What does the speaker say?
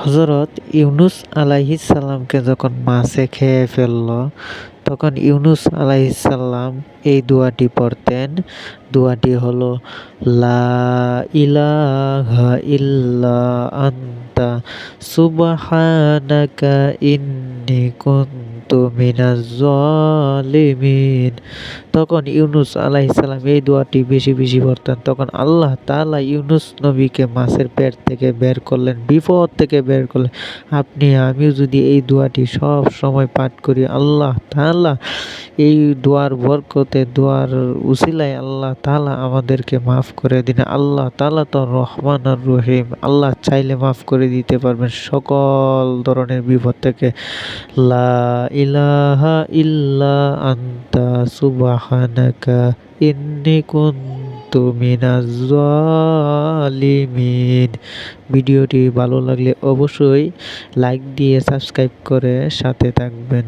হজরত ইউনুস আলাইহিসসালামকে যখন মাছে খেয়ে ফেলল, তখন ইউনুস আলাইহিসসালাম এই দোয়াটি পড়তেন। দোয়াটি হলো, লা ইলাহা ইল্লা আন্তা সুবহানাকা ইন্নি কুনতু মিনাজ জালিমিন তখন ইউনুস আলাইহিসসালাম এই দোয়াটি বেশি বেশি পড়তেন। তখন আল্লাহ তাআলা ইউনুস নবীকে মাছের পেট থেকে বের করলেন, বিপদ থেকে বের করলেন। আপনি, আমিও যদি এই দোয়াটি সব সময় পাঠ করি, আল্লাহ তাআলা এই দোয়ার বরকতে, দোয়ার উসিলায় আল্লাহ তালা আমাদেরকে মাফ করে দিন। আল্লাহ তালা তো রহমান আর রহিম, আল্লাহ চাইলে মাফ করে দিতে পারবেন সকল ধরনের বিপদ থেকে। লা ইলাহা ইল্লা আন্তা সুবহানাকা ইন্নি কুনতু মিনাজ জালিমিন। ভিডিওটি ভালো লাগলে অবশ্যই লাইক দিয়ে সাবস্ক্রাইব করে সাথে থাকবেন।